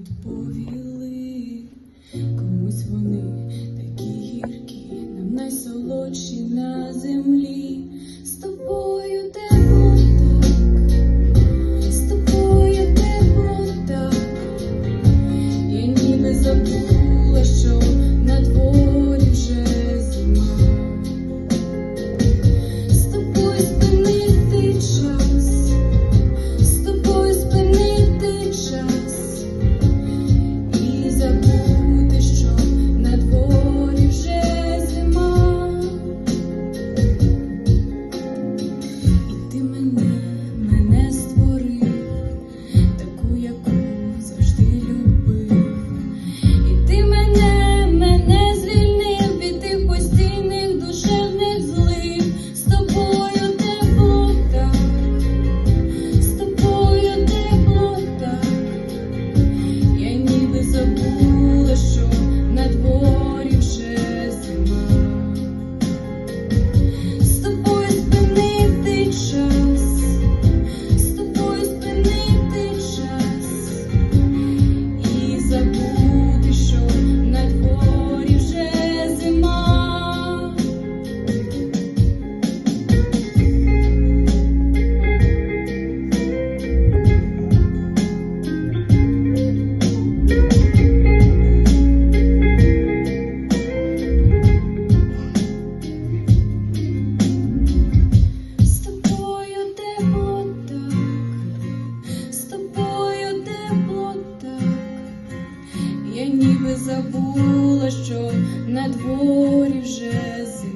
відповіли, комусь вони такі гіркі, нам найсолодші на землі. ніби забула, що на дворі вже зима.